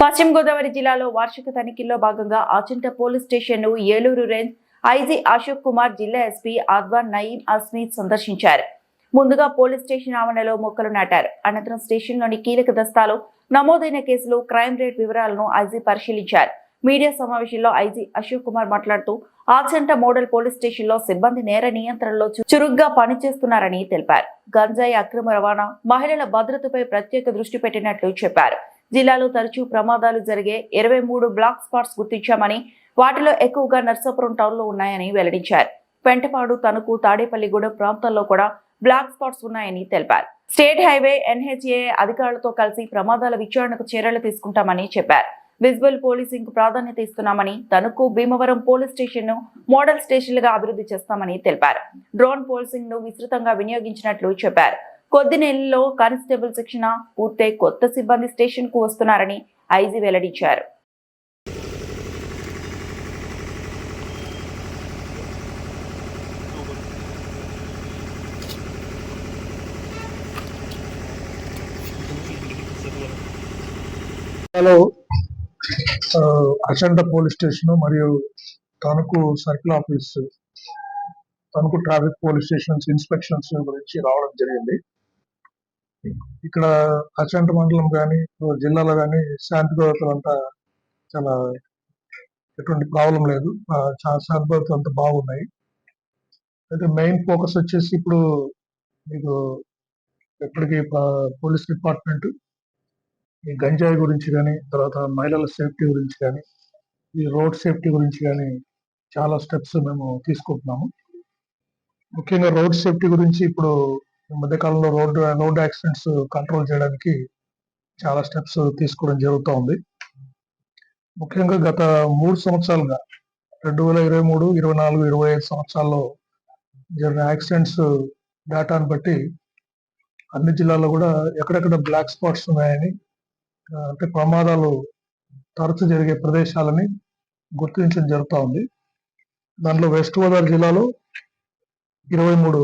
పశ్చిమ గోదావరి జిల్లాలో వార్షిక తనిఖీల్లో భాగంగా ఆచంట పోలీస్ స్టేషన్ను ఏలూరు రేంజ్ ఐజీ అశోక్ కుమార్ జిల్లా ఎస్పీ అద్వాన్ నయీం అస్మీ సందర్శించారు. ముందుగా పోలీస్ స్టేషన్ ఆవరణలో మొక్కలు నాటారు. అనంతరం స్టేషన్లోని కీలక దస్తాలు నమోదైన కేసులు క్రైమ్ రేట్ వివరాలను ఐజీ పరిశీలించారు. మీడియా సమావేశంలో ఐజీ అశోక్ కుమార్ మాట్లాడుతూ ఆచంట మోడల్ పోలీస్ స్టేషన్లో సిబ్బంది నేర నియంత్రణలో చురుగ్గా పనిచేస్తున్నారని తెలిపారు. గంజాయి అక్రమ రవాణా మహిళల భద్రతపై ప్రత్యేక దృష్టి పెట్టినట్లు చెప్పారు. జిల్లాలో తరచూ ప్రమాదాలు జరిగే ఇరవై మూడు బ్లాక్ స్పాట్స్ గుర్తించామని వాటిలో ఎక్కువగా నర్సాపురం టౌన్లో ఉన్నాయని వెల్లడించారు. పెంటపాడు తణుకు తాడేపల్లిగూడెం ప్రాంతాల్లో కూడా బ్లాక్ స్పాట్స్ ఉన్నాయని తెలిపారు. స్టేట్ హైవే ఎన్హెచ్ఏ అధికారులతో కలిసి ప్రమాదాల విచారణకు చర్యలు తీసుకుంటామని చెప్పారు. విజువల్ పోలీసింగ్కు ప్రాధాన్యత ఇస్తున్నామని తణుకు భీమవరం పోలీస్ స్టేషన్ను మోడల్ స్టేషన్లుగా అభివృద్ధి చేస్తామని తెలిపారు. డ్రోన్ పోలీసింగ్ను విస్తృతంగా వినియోగించినట్లు చెప్పారు. కొద్ది నెలల్లో కానిస్టేబుల్ శిక్షణ పూర్తయి కొత్త సిబ్బంది స్టేషన్కు వస్తున్నారని ఐజీ వెల్లడించారు. హలో. అచండ పోలీస్ స్టేషన్ మరియు Tanuku circle office Tanuku traffic police stations inspections గురించి రావడం జరిగింది. ఇక్కడ అచంట మండలం కానీ జిల్లాలో కానీ శాంతి భద్రతలు అంతా చాలా ఎటువంటి ప్రాబ్లం లేదు. చాలా శాంతి భద్రతలు అంతా బాగున్నాయి. అయితే మెయిన్ ఫోకస్ వచ్చేసి ఇప్పుడు మీకు ఎప్పటికీ పోలీస్ డిపార్ట్మెంట్ ఈ గంజాయి గురించి కానీ తర్వాత మహిళల సేఫ్టీ గురించి కానీ ఈ రోడ్ సేఫ్టీ గురించి కానీ చాలా స్టెప్స్ మేము తీసుకుంటున్నాము. ముఖ్యంగా రోడ్ సేఫ్టీ గురించి ఇప్పుడు ఈ మధ్యకాలంలో రోడ్డు రోడ్డు యాక్సిడెంట్స్ కంట్రోల్ చేయడానికి చాలా స్టెప్స్ తీసుకోవడం జరుగుతూ ఉంది. ముఖ్యంగా గత మూడు సంవత్సరాలుగా రెండు వేల ఇరవై మూడు ఇరవై నాలుగు ఇరవై ఐదు సంవత్సరాల్లో జరిగిన యాక్సిడెంట్స్ డేటాను బట్టి అన్ని జిల్లాల్లో కూడా ఎక్కడెక్కడ బ్లాక్ స్పాట్స్ ఉన్నాయని అంటే ప్రమాదాలు తరచు జరిగే ప్రదేశాలని గుర్తించడం జరుగుతూ ఉంది. దాంట్లో వెస్ట్ గోదావరి జిల్లాలో ఇరవై మూడు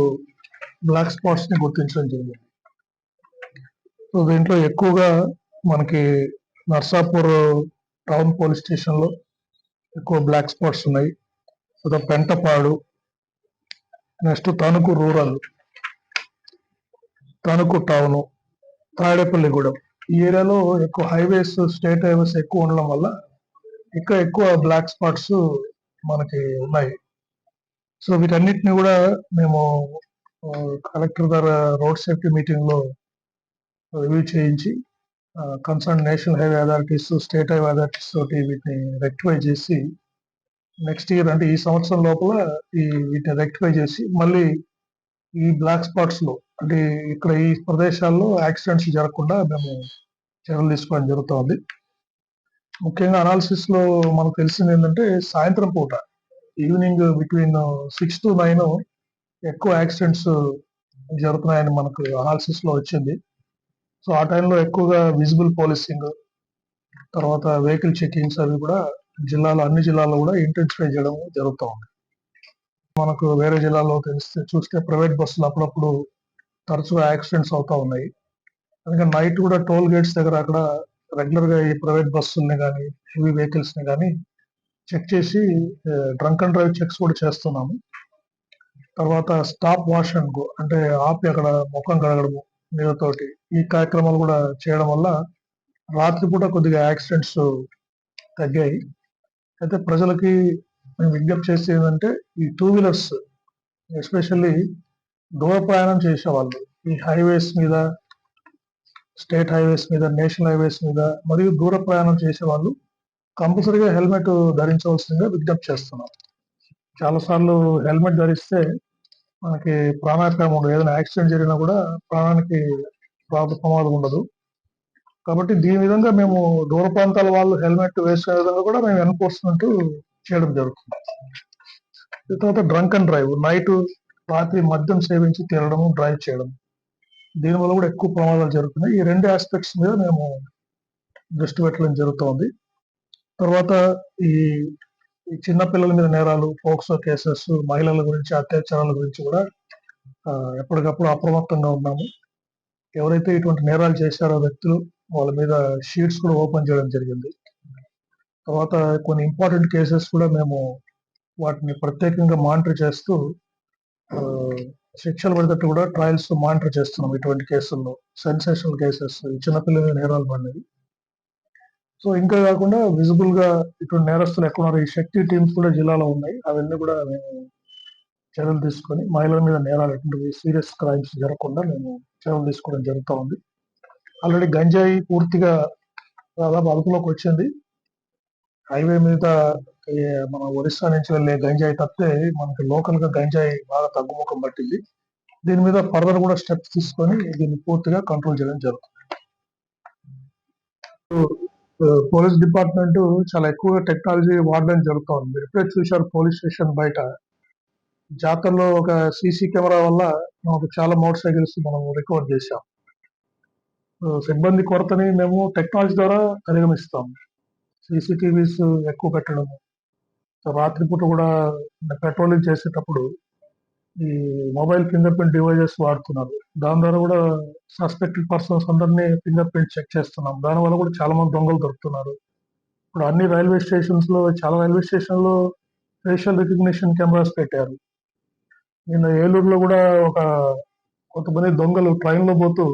బ్లాక్ స్పాట్స్ని గుర్తించడం జరిగింది. సో దీంట్లో ఎక్కువగా మనకి నర్సాపూర్ టౌన్ పోలీస్ స్టేషన్లో ఎక్కువ బ్లాక్ స్పాట్స్ ఉన్నాయి. తర్వాత Pentapadu next Tanuku rural Tanuku town Tadepalligudem. ఈ ఏరియాలో ఎక్కువ హైవేస్ స్టేట్ హైవేస్ ఎక్కువ ఉండడం వల్ల ఇక్కడ ఎక్కువ బ్లాక్ స్పాట్స్ మనకి ఉన్నాయి. సో వీటన్నిటిని కూడా మేము కలెక్టర్ గారు రోడ్ సేఫ్టీ మీటింగ్లో రివ్యూ చేయించి concern national highway authorities state highway authorities తోటి వీటిని రెక్టిఫై చేసి నెక్స్ట్ ఇయర్ అంటే ఈ సంవత్సరం లోపల ఈ వీటిని రెక్టిఫై చేసి మళ్ళీ ఈ బ్లాక్ స్పాట్స్లో అంటే ఇక్కడ ఈ ప్రదేశాల్లో యాక్సిడెంట్స్ జరగకుండా మేము చర్యలు తీసుకోవడం జరుగుతోంది. ముఖ్యంగా అనాలిసిస్లో మనకు తెలిసింది ఏంటంటే సాయంత్రం పూట evening between six to nine ఎక్కువ యాక్సిడెంట్స్ జరుగుతున్నాయని మనకు అనాలిసిస్లో వచ్చింది. సో ఆ టైంలో ఎక్కువగా విజిబుల్ పోలీసింగ్ తర్వాత వెహికల్ చెకింగ్స్ అవి కూడా జిల్లాలో అన్ని జిల్లాల్లో కూడా ఇంటెన్సిఫై చేయడం జరుగుతూ ఉంది. మనకు వేరే జిల్లాలో తెలిస్తే చూస్తే ప్రైవేట్ బస్సులు అప్పుడప్పుడు తరచుగా యాక్సిడెంట్స్ అవుతా ఉన్నాయి. అందుకని నైట్ కూడా టోల్ గేట్స్ దగ్గర అక్కడ రెగ్యులర్గా ఈ ప్రైవేట్ బస్సుల్ని కానీ హెవీ వెహికల్స్ని కానీ చెక్ చేసి డ్రంక్ అండ్ డ్రైవ్ చెక్స్ కూడా చేస్తున్నాము. తర్వాత స్టాప్ వాష్ అండ్ గో అంటే ఆపి అక్కడ ముఖం కడగడము నీళ్ళతోటి ఈ కార్యక్రమాలు కూడా చేయడం వల్ల రాత్రిపూట కొద్దిగా యాక్సిడెంట్స్ తగ్గాయి. అయితే ప్రజలకి మేము విజ్ఞప్తి చేసేది ఏంటంటే ఈ టూ వీలర్స్ ఎస్పెషల్లీ దూర ప్రయాణం చేసేవాళ్ళు ఈ హైవేస్ మీద స్టేట్ హైవేస్ మీద నేషనల్ హైవేస్ మీద మరియు దూర ప్రయాణం చేసే వాళ్ళు కంపల్సరీగా హెల్మెట్ ధరించవలసిందిగా విజ్ఞప్తి చేస్తున్నాం. చాలాసార్లు హెల్మెట్ ధరిస్తే మనకి ప్రాణాపాయం ఉండదు. ఏదైనా యాక్సిడెంట్ జరిగినా కూడా ప్రాణానికి ప్రమాదం ఉండదు. కాబట్టి దీని విధంగా మేము దూర ప్రాంతాల వాళ్ళు హెల్మెట్ వేసుకునే విధంగా కూడా మేము ఎన్ఫోర్స్మెంట్ చేయడం జరుగుతుంది. తర్వాత డ్రంక్ అండ్ డ్రైవ్. నైట్ రాత్రి మద్యం సేవించి తిరగడము డ్రైవ్ చేయడం. దీనివల్ల కూడా ఎక్కువ ప్రమాదాలు జరుగుతున్నాయి. ఈ రెండు ఆస్పెక్ట్స్ మీద మేము దృష్టి పెట్టడం జరుగుతోంది. తర్వాత ఈ ఈ చిన్న పిల్లల మీద నేరాలు పోక్సో కేసెస్ మహిళల గురించి అత్యాచారాల గురించి కూడా ఎప్పటికప్పుడు అప్రమత్తంగా ఉన్నాము. ఎవరైతే ఇటువంటి నేరాలు చేశారో వ్యక్తులు వాళ్ళ మీద షీట్స్ కూడా ఓపెన్ చేయడం జరిగింది. తర్వాత కొన్ని ఇంపార్టెంట్ కేసెస్ కూడా మేము వాటిని ప్రత్యేకంగా మానిటర్ చేస్తూ ఆ, శిక్షలు పడేటట్టు కూడా ట్రయల్స్ మానిటర్ చేస్తున్నాం ఇటువంటి కేసుల్లో. సెన్సేషనల్ కేసెస్ చిన్నపిల్లల నేరాలు పడినవి. సో ఇంకా కాకుండా విజిబుల్గా ఇటువంటి నేరస్తులు ఎక్కడ ఉన్నారు? ఈ శక్తి టీమ్స్ కూడా జిల్లాలో ఉన్నాయి. అవన్నీ కూడా మేము చర్యలు తీసుకొని మహిళల మీద నేరాలు ఎటువంటి సీరియస్ క్రైమ్స్ జరగకుండా మేము చర్యలు తీసుకోవడం జరుగుతూ ఉంది. ఆల్రెడీ గంజాయి పూర్తిగా దాదాపు అదుపులోకి వచ్చింది. హైవే మీద మన ఒరిస్సా నుంచి వెళ్ళే గంజాయి తప్పితే మనకి లోకల్గా గంజాయి బాగా తగ్గుముఖం పట్టింది. దీని మీద ఫర్దర్ కూడా స్టెప్స్ తీసుకొని దీన్ని పూర్తిగా కంట్రోల్ చేయడం జరుగుతుంది. పోలీస్ డిపార్ట్మెంట్ చాలా ఎక్కువగా టెక్నాలజీ వాడడం జరుగుతుంది. మీరు ఎప్పుడే చూశారు పోలీస్ స్టేషన్ బయట జాతరలో ఒక సీసీ కెమెరా వల్ల మాకు చాలా మోటార్ సైకిల్స్ మనం రికవర్ చేశాం. సిబ్బంది కొరతని మేము టెక్నాలజీ ద్వారా అధిగమిస్తాం సీసీటీవీస్ ఎక్కువ పెట్టడం రాత్రిపూట కూడా పెట్రోలింగ్ చేసేటప్పుడు ఈ మొబైల్ ఫింగర్ ప్రింట్ డివైజెస్ వాడుతున్నారు. దాని ద్వారా కూడా సస్పెక్టెడ్ పర్సన్స్ అందరినీ ఫింగర్ ప్రింట్ చెక్ చేస్తున్నాం. దాని వల్ల కూడా చాలా మంది దొంగలు దొరుకుతున్నారు. ఇప్పుడు అన్ని రైల్వే స్టేషన్స్లో చాలా రైల్వే స్టేషన్లో ఫేషియల్ రికగ్నిషన్ కెమెరాస్ పెట్టారు. నిన్న ఏలూరులో కూడా ఒక కొంతమంది దొంగలు ట్రైన్లో పోతూ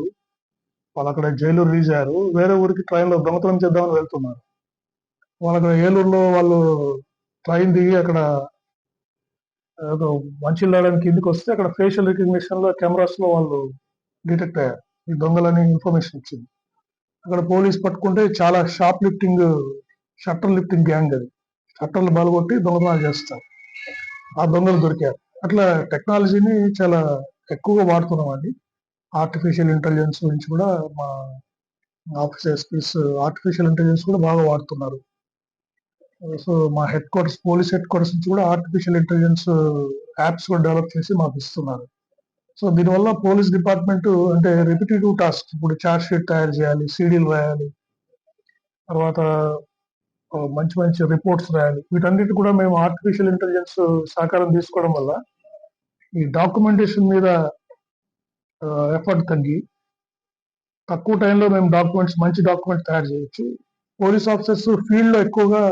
వాళ్ళు అక్కడ జైలు రిలీజ్ అయ్యారు. వేరే ఊరికి ట్రైన్లో దొంగతనం చేద్దామని వెళ్తున్నారు. వాళ్ళు అక్కడ ఏలూరులో వాళ్ళు ట్రైన్ దిగి అక్కడ ఏదో మంచిల్లాడని కిందికి వస్తే అక్కడ ఫేషియల్ రికగ్నిషన్లో కెమెరాస్లో వాళ్ళు డిటెక్ట్ అయ్యారు. ఈ దొంగలని ఇన్ఫర్మేషన్ ఇచ్చింది. అక్కడ పోలీస్ పట్టుకుంటే చాలా shop lifting shutter lifting gang అది. షట్టర్లు బలగొట్టి దొంగతనాలు చేస్తారు. ఆ దొంగలు దొరికారు. అట్లా టెక్నాలజీని చాలా ఎక్కువగా వాడుతున్నాం అండి. ఆర్టిఫిషియల్ ఇంటెలిజెన్స్ గురించి కూడా మా ఆఫీస్ ఎస్పీస్ ఆర్టిఫిషియల్ ఇంటెలిజెన్స్ కూడా బాగా వాడుతున్నారు. సో మా headquarters police headquarters నుంచి కూడా ఆర్టిఫిషియల్ ఇంటెలిజెన్స్ uh, యాప్స్ కూడా డెవలప్ చేసి మాకు ఇస్తున్నారు. సో దీనివల్ల పోలీస్ డిపార్ట్మెంట్ అంటే రిపిటేటివ్ టాస్క్ ఇప్పుడు చార్జ్ షీట్ తయారు చేయాలి సీడీలు రాయాలి తర్వాత మంచి మంచి రిపోర్ట్స్ రాయాలి. వీటన్నిటి కూడా మేము ఆర్టిఫిషియల్ ఇంటెలిజెన్స్ uh, సహకారం తీసుకోవడం వల్ల ఈ డాక్యుమెంటేషన్ మీద ఎఫర్ట్ తగ్గి తక్కువ టైంలో మేము డాక్యుమెంట్స్ మంచి డాక్యుమెంట్స్ తయారు చేయొచ్చు. పోలీస్ ఆఫీసర్స్ ఫీల్డ్లో ఎక్కువగా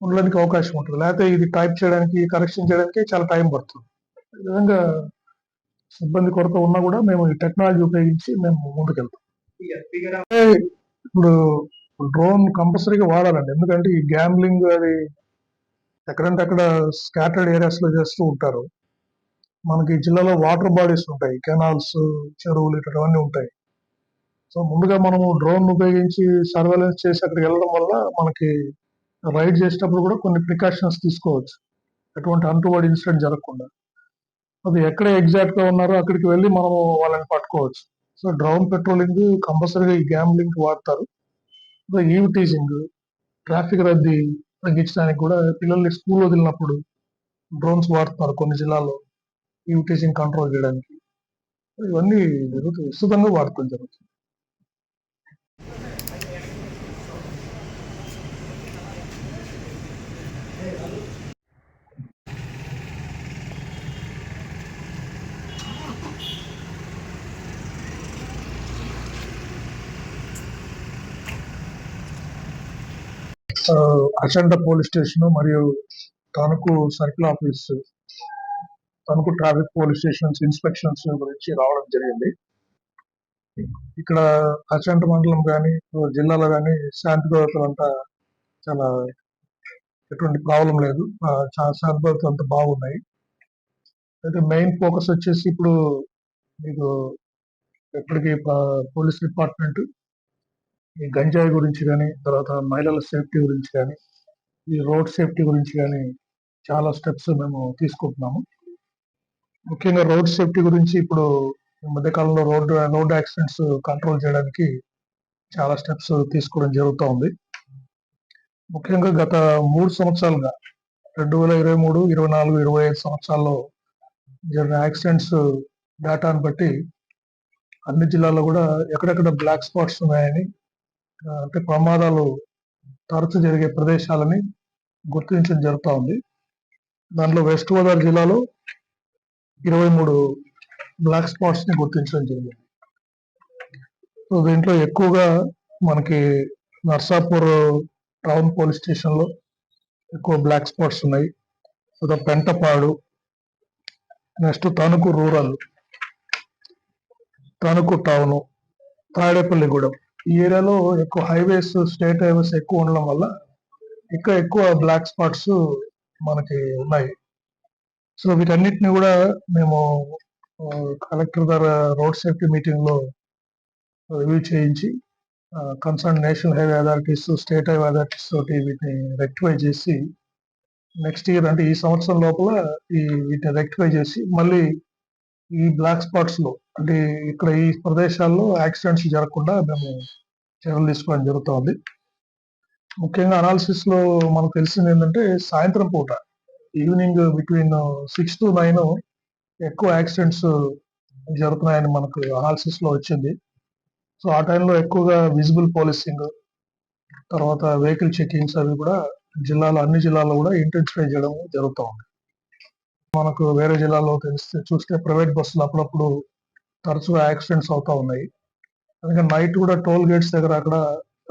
ఉండడానికి అవకాశం ఉంటుంది. లేకపోతే ఇది టైప్ చేయడానికి కరెక్షన్ చేయడానికి చాలా టైం పడుతుంది. ఈ విధంగా సిబ్బంది కొరత ఉన్నా కూడా మేము ఈ టెక్నాలజీ ఉపయోగించి మేము ముందుకెళ్తాం. అంటే ఇప్పుడు డ్రోన్ కంపల్సరీగా వాడాలండి. ఎందుకంటే ఈ గ్యాంబ్లింగ్ అది ఎక్కడంటే అక్కడ స్కాటర్డ్ ఏరియాస్లో చేస్తూ ఉంటారు. మనకి జిల్లాలో వాటర్ బాడీస్ ఉంటాయి. కెనాల్స్ చెరువులు ఇటువంటివన్నీ ఉంటాయి. సో ముందుగా మనము డ్రోన్ ఉపయోగించి సర్వేలెన్స్ చేసి అక్కడికి వెళ్ళడం వల్ల మనకి రైడ్ చేసేటప్పుడు కూడా కొన్ని ప్రికాషన్స్ తీసుకోవచ్చు. ఎటువంటి అంటువాడి ఇన్సిడెంట్ జరగకుండా. అది ఎక్కడ ఎగ్జాక్ట్గా ఉన్నారో అక్కడికి వెళ్ళి మనం వాళ్ళని పట్టుకోవచ్చు. సో డ్రౌన్ పెట్రోలింగ్ కంపల్సరీగా ఈ గ్యాంబ్లింగ్ వాడతారు. ఈవ్ టీజింగ్ ట్రాఫిక్ రద్దీ తగ్గించడానికి కూడా పిల్లల్ని స్కూల్ వదిలినప్పుడు డ్రోన్స్ వాడుతున్నారు కొన్ని జిల్లాల్లో ఈవిటీజింగ్ కంట్రోల్ చేయడానికి. ఇవన్నీ జరుగుతుంది విస్తృతంగా వాడుతుంది జరుగుతుంది. ఆ, పోలీస్ స్టేషన్ మరియు Tanuku circle office Tanuku traffic police stations inspections గురించి రావడం జరిగింది. ఇక్కడ అచంట మండలం కానీ జిల్లాలో కానీ శాంతి భద్రతలు అంతా చాలా ఎటువంటి ప్రాబ్లం లేదు. శాంతి భద్రతలు అంతా బాగున్నాయి. అయితే మెయిన్ ఫోకస్ వచ్చేసి ఇప్పుడు మీకు ఎప్పటికీ పోలీస్ డిపార్ట్మెంట్ ఈ గంజాయి గురించి కానీ తర్వాత మహిళల సేఫ్టీ గురించి కానీ ఈ రోడ్ సేఫ్టీ గురించి కానీ చాలా స్టెప్స్ మేము తీసుకుంటున్నాము. ముఖ్యంగా రోడ్ సేఫ్టీ గురించి ఇప్పుడు ఈ మధ్యకాలంలో రోడ్ రోడ్ యాక్సిడెంట్స్ కంట్రోల్ చేయడానికి చాలా స్టెప్స్ తీసుకోవడం జరుగుతూ ఉంది. ముఖ్యంగా గత మూడు సంవత్సరాలుగా రెండు వేల ఇరవై మూడు ఇరవై నాలుగు ఇరవై ఐదు సంవత్సరాల్లో జరిగిన యాక్సిడెంట్స్ డేటాను బట్టి అన్ని జిల్లాల్లో కూడా ఎక్కడెక్కడ బ్లాక్ స్పాట్స్ ఉన్నాయని అంటే ప్రమాదాలు తరచు జరిగే ప్రదేశాలని గుర్తించడం జరుగుతూ ఉంది. దాంట్లో వెస్ట్ గోదావరి జిల్లాలో ఇరవై మూడు బ్లాక్ స్పాట్స్ని గుర్తించడం జరిగింది. సో దీంట్లో ఎక్కువగా మనకి నర్సాపూర్ టౌన్ పోలీస్ స్టేషన్లో ఎక్కువ బ్లాక్ స్పాట్స్ ఉన్నాయి. తర్వాత Pentapadu next Tanuku rural Tanuku town Tadepalligudem. ఈ ఏరియాలో ఎక్కువ హైవేస్ స్టేట్ హైవేస్ ఎక్కువ ఉండడం వల్ల ఇంకా ఎక్కువ బ్లాక్ స్పాట్స్ మనకి ఉన్నాయి. సో వీటన్నిటిని కూడా మేము కలెక్టర్ ద్వారా రోడ్ సేఫ్టీ మీటింగ్లో రివ్యూ చేయించి concern national highway authorities state highway authorities తోటి వీటిని రెక్టిఫై చేసి నెక్స్ట్ ఇయర్ అంటే ఈ సంవత్సరం లోపల ఈ వీటిని రెక్టిఫై చేసి మళ్ళీ ఈ బ్లాక్ స్పాట్స్లో అంటే ఇక్కడ ఈ ప్రదేశాల్లో యాక్సిడెంట్స్ జరగకుండా మేము చర్యలు తీసుకోవడం జరుగుతోంది. ముఖ్యంగా అనాలిసిస్లో మనకు తెలిసింది ఏంటంటే సాయంత్రం పూట evening between six to nine ఎక్కువ యాక్సిడెంట్స్ జరుగుతున్నాయని మనకు అనాలిసిస్లో వచ్చింది. సో ఆ టైంలో ఎక్కువగా విజిబుల్ పోలీసింగ్ తర్వాత వెహికల్ చెకింగ్స్ అవి కూడా జిల్లాలో అన్ని జిల్లాల్లో కూడా ఇంటెన్సిఫై చేయడం జరుగుతూ ఉంది మనకు వేరే జిల్లాలో తెలిస్తే చూస్తే ప్రైవేట్ బస్సులు అప్పుడప్పుడు తరచుగా యాక్సిడెంట్స్ అవుతా ఉన్నాయి. అందుకని నైట్ కూడా టోల్ గేట్స్ దగ్గర అక్కడ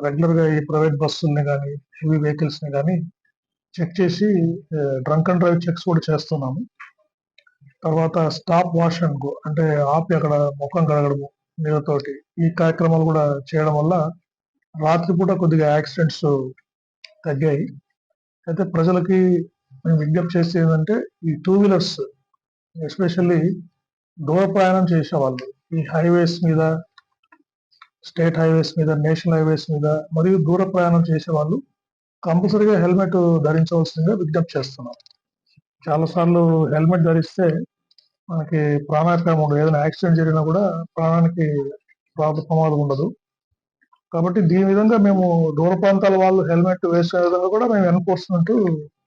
రెగ్యులర్గా ఈ ప్రైవేట్ బస్సుల్ని కానీ హెవీ వెహికల్స్ని కానీ చెక్ చేసి డ్రంక్ అండ్ డ్రైవ్ చెక్స్ కూడా చేస్తున్నాము. తర్వాత స్టాప్ వాష్ అండ్ గో అంటే ఆపి అక్కడ ముఖం కడగడము నీళ్ళతోటి ఈ కార్యక్రమాలు కూడా చేయడం వల్ల రాత్రిపూట కొద్దిగా యాక్సిడెంట్స్ తగ్గాయి. అయితే ప్రజలకి మేము విజ్ఞప్తి చేస్తే ఏంటంటే ఈ టూ వీలర్స్ ఎస్పెషల్లీ దూర ప్రయాణం చేసే వాళ్ళు ఈ హైవేస్ మీద స్టేట్ హైవేస్ మీద నేషనల్ హైవేస్ మీద మరియు దూర ప్రయాణం చేసే వాళ్ళు కంపల్సరీగా హెల్మెట్ ధరించవలసిందిగా విజ్ఞప్తి చేస్తున్నాం చాలా సార్లు హెల్మెట్ ధరిస్తే మనకి ప్రాణాపాయం ఉండదు. ఏదైనా యాక్సిడెంట్ జరిగినా కూడా ప్రాణానికి ప్రమాదం ఉండదు. కాబట్టి దీని విధంగా మేము దూర ప్రాంతాల వాళ్ళు హెల్మెట్ వేసే విధంగా కూడా మేము ఎన్ఫోర్స్మెంట్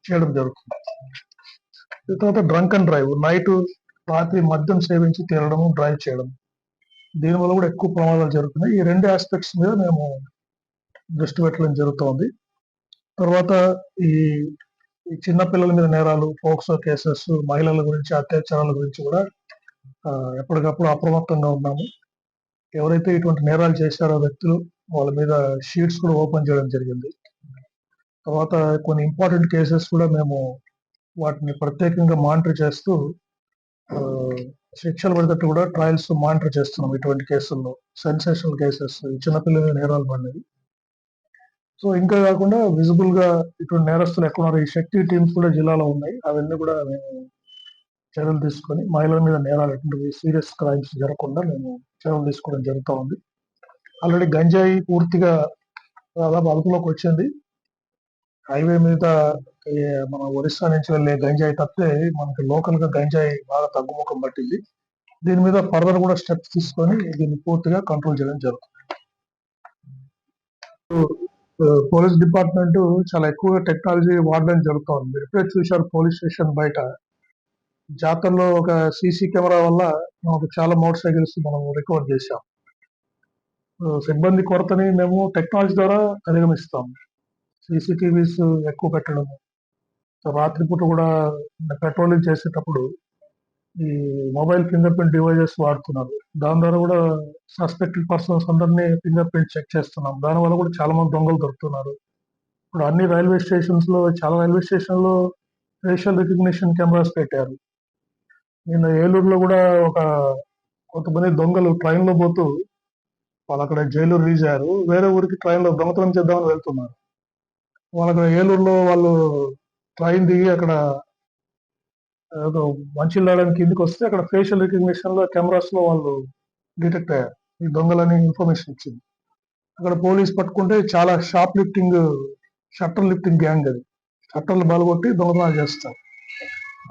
చేయడం జరుగుతుంది. తర్వాత డ్రంక్ అండ్ డ్రైవ్ నైట్ రాత్రి మద్యం సేవించి తినడము డ్రైవ్ చేయడం. దీనివల్ల కూడా ఎక్కువ ప్రమాదాలు జరుగుతున్నాయి. ఈ రెండు ఆస్పెక్ట్స్ మీద మేము దృష్టి పెట్టడం జరుగుతోంది. తర్వాత ఈ చిన్నపిల్లల మీద నేరాలు పోక్సో కేసెస్ మహిళల గురించి అత్యాచారాల గురించి కూడా ఎప్పటికప్పుడు అప్రమత్తంగా ఉన్నాము. ఎవరైతే ఇటువంటి నేరాలు చేశారో వ్యక్తులు వాళ్ళ మీద షీట్స్ కూడా ఓపెన్ చేయడం జరిగింది. తర్వాత కొన్ని ఇంపార్టెంట్ కేసెస్ కూడా మేము వాటిని ప్రత్యేకంగా మానిటర్ చేస్తూ శిక్షలు పడేటట్టు కూడా ట్రయల్స్ మానిటర్ చేస్తున్నాం ఇటువంటి కేసుల్లో. సెన్సేషనల్ కేసెస్ చిన్నపిల్లల నేరాలు పడినవి. సో ఇంకా కాకుండా విజిబుల్గా ఇటువంటి నేరస్తులు ఎక్కడ ఉన్నారు? ఈ శక్తి టీమ్స్ కూడా జిల్లాలో ఉన్నాయి. అవన్నీ కూడా మేము చర్యలు తీసుకొని మహిళల మీద నేరాలు ఎటువంటి సీరియస్ క్రైమ్స్ జరగకుండా మేము చర్యలు తీసుకోవడం జరుగుతూ ఉంది. ఆల్రెడీ గంజాయి పూర్తిగా దాదాపు అదుపులోకి వచ్చింది. హైవే మీద మన ఒరిస్సా నుంచి వెళ్ళే గంజాయి తప్పితే మనకి లోకల్గా గంజాయి బాగా తగ్గుముఖం పట్టింది. దీని మీద ఫర్దర్ కూడా స్టెప్స్ తీసుకొని దీన్ని పూర్తిగా కంట్రోల్ చేయడం జరుగుతుంది. పోలీస్ డిపార్ట్మెంట్ చాలా ఎక్కువగా టెక్నాలజీ వాడడం జరుగుతుంది మీరు ఇప్పుడే చూశారు పోలీస్ స్టేషన్ బయట? జాతరలో ఒక సీసీ కెమెరా వల్ల మనకు చాలా మోటార్ సైకిల్స్ మనం రికవర్ చేశాం. సిబ్బంది కొరతని మేము టెక్నాలజీ ద్వారా అధిగమిస్తాం. సీసీటీవీస్ ఎక్కువ పెట్టడం. రాత్రిపూట కూడా పెట్రోలింగ్ చేసేటప్పుడు ఈ మొబైల్ ఫింగర్ ప్రింట్ డివైజెస్ వాడుతున్నారు. దాని ద్వారా కూడా సస్పెక్టెడ్ పర్సన్స్ అందరినీ ఫింగర్ ప్రింట్ చెక్ చేస్తున్నాం. దానివల్ల కూడా చాలా మంది దొంగలు దొరుకుతున్నారు. ఇప్పుడు అన్ని రైల్వే స్టేషన్స్లో చాలా రైల్వే స్టేషన్లో ఫేషియల్ రికగ్నిషన్ కెమెరాస్ పెట్టారు. నిన్న ఏలూరులో కూడా ఒక కొంతమంది దొంగలు ట్రైన్లో పోతూ వాళ్ళు అక్కడ జైలు రిలీజ్ అయ్యారు వేరే ఊరికి ట్రైన్లో దొంగతనం చేద్దామని వెళ్తున్నారు. వాళ్ళకి ఏలూరులో వాళ్ళు ట్రైన్ దిగి అక్కడ ఏదో లేడానికి కిందికి వస్తే అక్కడ ఫేషియల్ రికగ్నిషన్లో కెమెరాస్లో వాళ్ళు డిటెక్ట్ అయ్యారు. ఈ దొంగలని ఇన్ఫర్మేషన్ ఇచ్చింది. అక్కడ పోలీస్ పట్టుకుంటే చాలా shop lifting shutter lifting gang అది. షట్టర్లు బలగొట్టి దొంగతనాలు చేస్తారు.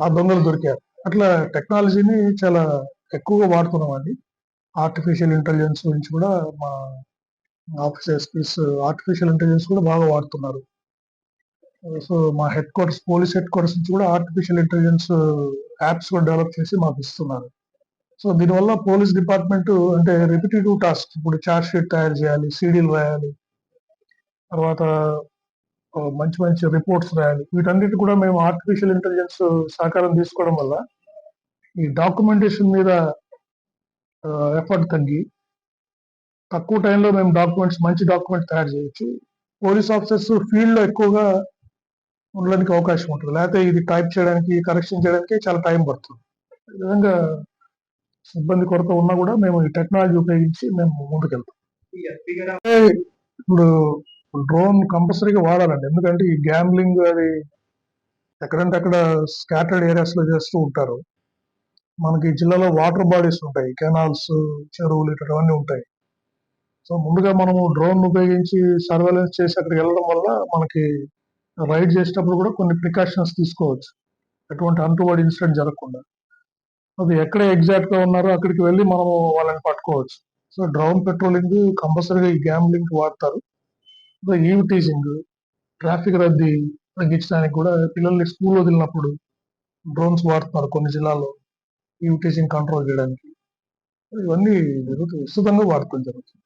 ఆ దొంగలు దొరికారు. అట్లా టెక్నాలజీని చాలా ఎక్కువగా వాడుతున్నాం అండి. ఆర్టిఫిషియల్ ఇంటెలిజెన్స్ గురించి కూడా మా ఆఫీస్ ఎస్పీస్ ఆర్టిఫిషియల్ ఇంటెలిజెన్స్ కూడా బాగా వాడుతున్నారు. సో మా headquarters police headquarters నుంచి కూడా ఆర్టిఫిషియల్ ఇంటెలిజెన్స్ యాప్స్ కూడా డెవలప్ చేసి మాకు ఇస్తున్నారు. సో దీనివల్ల పోలీస్ డిపార్ట్మెంట్ అంటే రిపిటేటివ్ టాస్క్ ఇప్పుడు చార్జ్ షీట్ తయారు చేయాలి సీడీలు రాయాలి తర్వాత మంచి మంచి రిపోర్ట్స్ రాయాలి. వీటన్నిటి కూడా మేము ఆర్టిఫిషియల్ ఇంటెలిజెన్స్ uh, సహకారం తీసుకోవడం వల్ల ఈ డాక్యుమెంటేషన్ మీద ఎఫర్ట్ తగ్గి తక్కువ టైంలో మేము డాక్యుమెంట్స్ మంచి డాక్యుమెంట్ తయారు చేయొచ్చు. పోలీస్ ఆఫీసర్స్ ఫీల్డ్లో ఎక్కువగా ఉండడానికి అవకాశం ఉంటుంది. లేకపోతే ఇది టైప్ చేయడానికి కరెక్షన్ చేయడానికి చాలా టైం పడుతుంది. ఈ విధంగా సిబ్బంది కొరత ఉన్నా కూడా మేము ఈ టెక్నాలజీ ఉపయోగించి మేము ముందుకెళ్తాం. ఇప్పుడు డ్రోన్ కంపల్సరీగా వాడాలండి. ఎందుకంటే ఈ గ్యాంబ్లింగ్ అది ఎక్కడంటే అక్కడ స్కాటర్డ్ ఏరియాస్లో చేస్తూ ఉంటారు. మనకి జిల్లాలో వాటర్ బాడీస్ ఉంటాయి. కెనాల్స్ చెరువులు ఇటువంటివన్నీ ఉంటాయి. సో ముందుగా మనము డ్రోన్ ఉపయోగించి సర్వేలెన్స్ చేసి అక్కడికి వెళ్ళడం వల్ల మనకి రైడ్ చేసేటప్పుడు కూడా కొన్ని ప్రికాషన్స్ తీసుకోవచ్చు. ఎటువంటి అంటువాడి ఇన్సిడెంట్ జరగకుండా. అది ఎక్కడ ఎగ్జాక్ట్గా ఉన్నారో అక్కడికి వెళ్ళి మనము వాళ్ళని పట్టుకోవచ్చు. సో డ్రౌన్ పెట్రోలింగ్ కంపల్సరీగా ఈ గ్యాంబ్లింగ్ వాడతారు. ఈవ్ టీచింగ్ ట్రాఫిక్ రద్దీ తగ్గించడానికి కూడా పిల్లల్ని స్కూల్ వదిలినప్పుడు డ్రోన్స్ వాడుతున్నారు కొన్ని జిల్లాల్లో ఈవ్ టీచింగ్ కంట్రోల్ చేయడానికి. ఇవన్నీ జరుగుతాయి. విస్తృతంగా వాడుకోవడం జరుగుతుంది.